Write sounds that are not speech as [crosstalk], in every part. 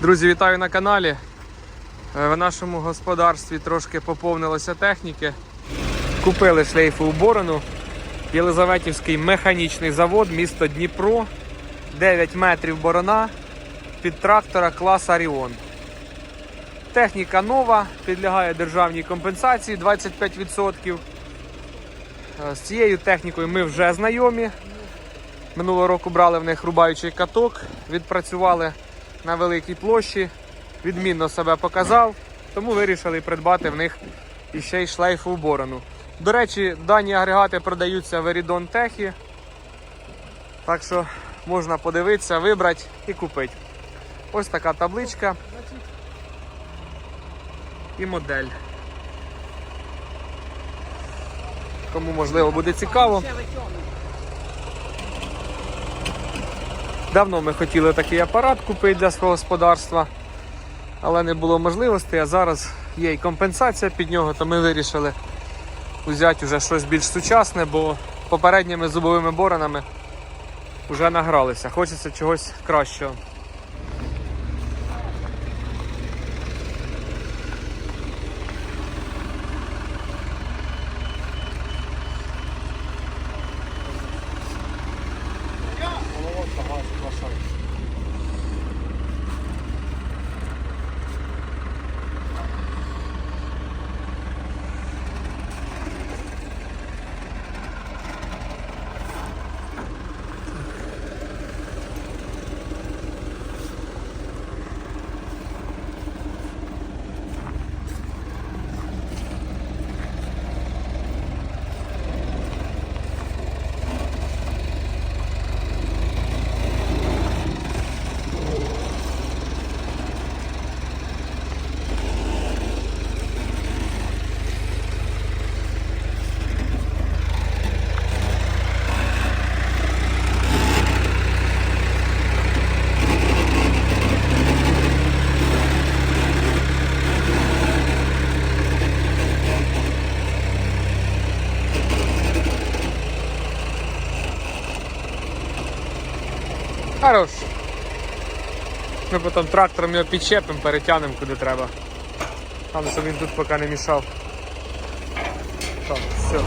Друзі, вітаю на каналі. Е, В нашому господарстві трошки поповнилося техніки. Купили шлейфову борону. Єлизаветівський механічний завод, місто Дніпро. 9 метрів борона під трактора клас Аріон. Техніка нова, підлягає державній компенсації 25%. Е, З цією технікою ми вже знайомі. Минулого року брали в них рубаючий каток, відпрацювали на великій площі, відмінно себе показав, тому вирішили придбати в них іще й шлейфову борону. До речі, дані агрегати продаються в Eridon Техі, так що можна подивитися, вибрати і купити. Ось така табличка і модель. Кому можливо буде цікаво. Давно ми хотіли такий апарат купити для свого господарства, але не було можливості, а зараз є і компенсація під нього, то ми вирішили взяти вже щось більш сучасне, бо попередніми зубовими боронами вже награлися. Хочеться чогось кращого. Хорош. Ми потім трактором його підчепимо, перетягнемо куди треба. Там, щоб він тут поки не мішав. Так, все.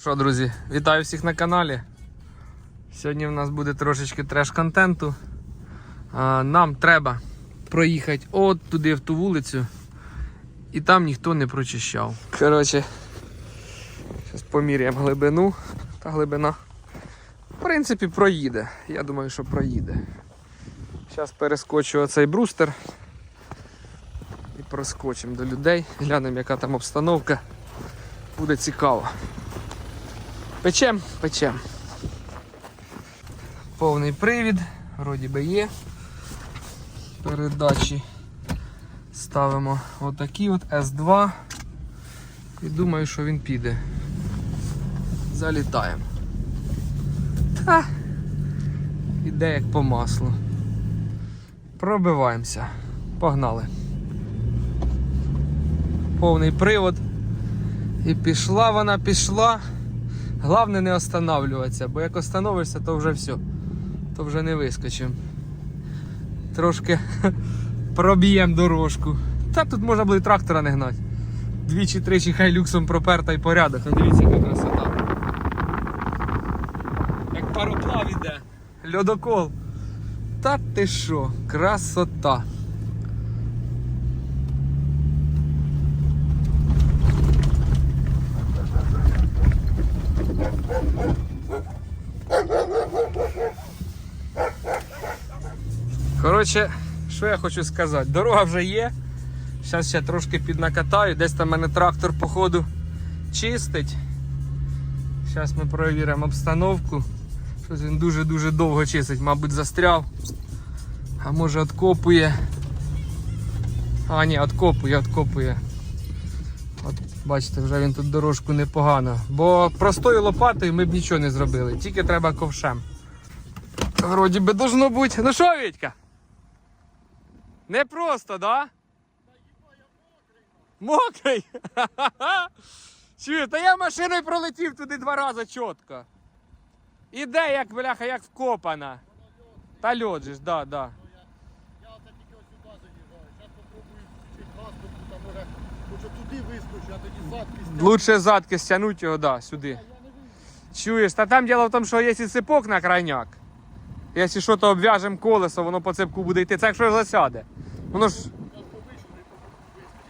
Що, друзі, вітаю всіх на каналі. Сьогодні в нас буде трошечки треш-контенту. Нам треба проїхати от туди в ту вулицю, і там ніхто не прочищав. Коротше, зараз поміряємо глибину та глибина. В принципі, проїде. Я думаю, що проїде. Зараз перескочу оцей брустер і проскочимо до людей. Глянемо, яка там обстановка. Буде цікаво. Печем, печем. Повний привід, вроді би є. Передачі ставимо отакі от S2 і думаю, що він піде. Залітаємо. Та іде як по маслу. Пробиваємося. Погнали. Повний привод. І пішла вона, пішла. Головне не останавливатися, бо як остановишся, то вже все то вже не вискочимо. Трошки [laughs] проб'ємо дорожку. Та тут можна буде трактора не гнати. Двічі-тричі хай люксом проперта і порядок. Ну дивіться, яка красота. Як пароплав іде. Льодокол. Та ти що, красота. Коротше, що я хочу сказати? Дорога вже є. Зараз ще трошки піднакатаю, десь там мене трактор по ходу чистить. Зараз ми перевіримо обстановку. Щось він дуже-дуже довго чистить, мабуть, застряв. А може откопує. А, ні, откопує, откопує. От бачите, вже він тут дорожку непогано. Бо простою лопатою ми б нічого не зробили, тільки треба ковшем. Вроді би должно бути. Ну що, Вітька? Не просто, да? Мокрий? [laughs] Чую, та я машиною пролетів туди два рази чітко. Іде, як бляха, як вкопана. Та льот же ж, да, да. Я оце тільки ось сюди заїжджаю. Зараз попробую чуть газ, тут там може хочу туди вискочу, а тоді задки стягну. Лучше задки стягнуть його, да, сюди. Чуєш, та там діло в тому, що є і цепок на крайняк. Якщо що, то обв'яжемо колесо, воно по цепку буде йти. Це якщо засяде. Воно ж.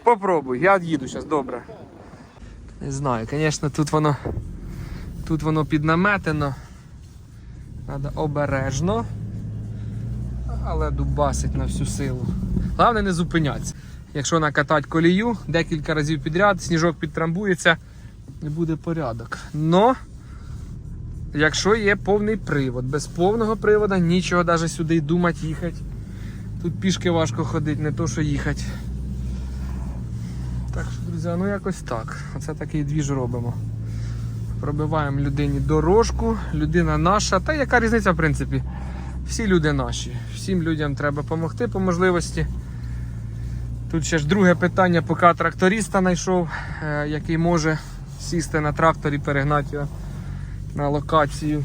Попробуй, я їду зараз, добре. Не знаю, звісно, тут воно. Тут воно піднаметено. Треба обережно. Але дубасить на всю силу. Головне не зупинятися. Якщо накатати колію декілька разів підряд, сніжок підтрамбується і буде порядок. Но якщо є повний привод, без повного привода нічого навіть сюди думати їхати. Тут пішки важко ходити, не то що їхати. Так що, друзі, ну якось так. Оце такий двіж робимо. Пробиваємо людині дорожку, людина наша. Та яка різниця, в принципі? Всі люди наші. Всім людям треба допомогти по можливості. Тут ще ж друге питання, поки тракториста знайшов, е, який може сісти на тракторі, перегнати його на локацію.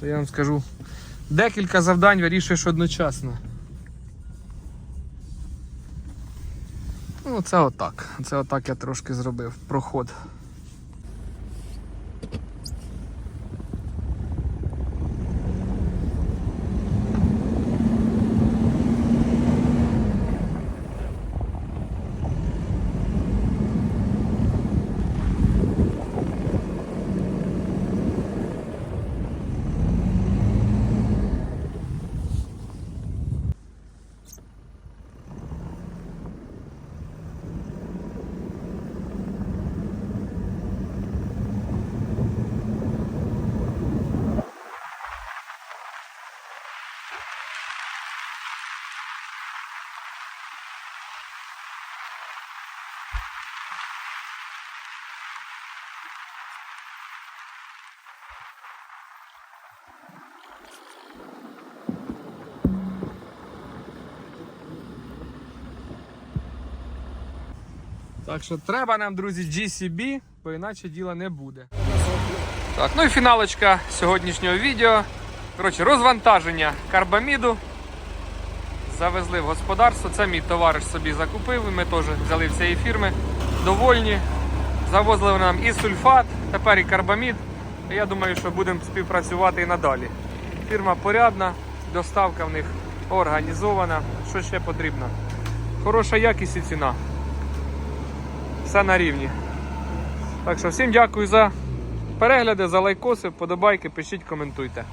То я вам скажу, декілька завдань вирішуєш одночасно. Ну, це отак. Це отак я трошки зробив проход. Так що треба нам, друзі, GCB, бо іначе діла не буде. Так, ну і фіналочка сьогоднішнього відео. Коротше, розвантаження карбаміду. Завезли в господарство. Це мій товариш собі закупив. Ми теж взяли в фірми. Довольні. Завозили нам і сульфат, тепер і карбамід. Я думаю, що будемо співпрацювати і надалі. Фірма порядна, доставка в них організована. Що ще потрібно? Хороша якість і ціна. Все на рівні. Так що всім дякую за перегляди, за лайкоси, вподобайки, пишіть, коментуйте.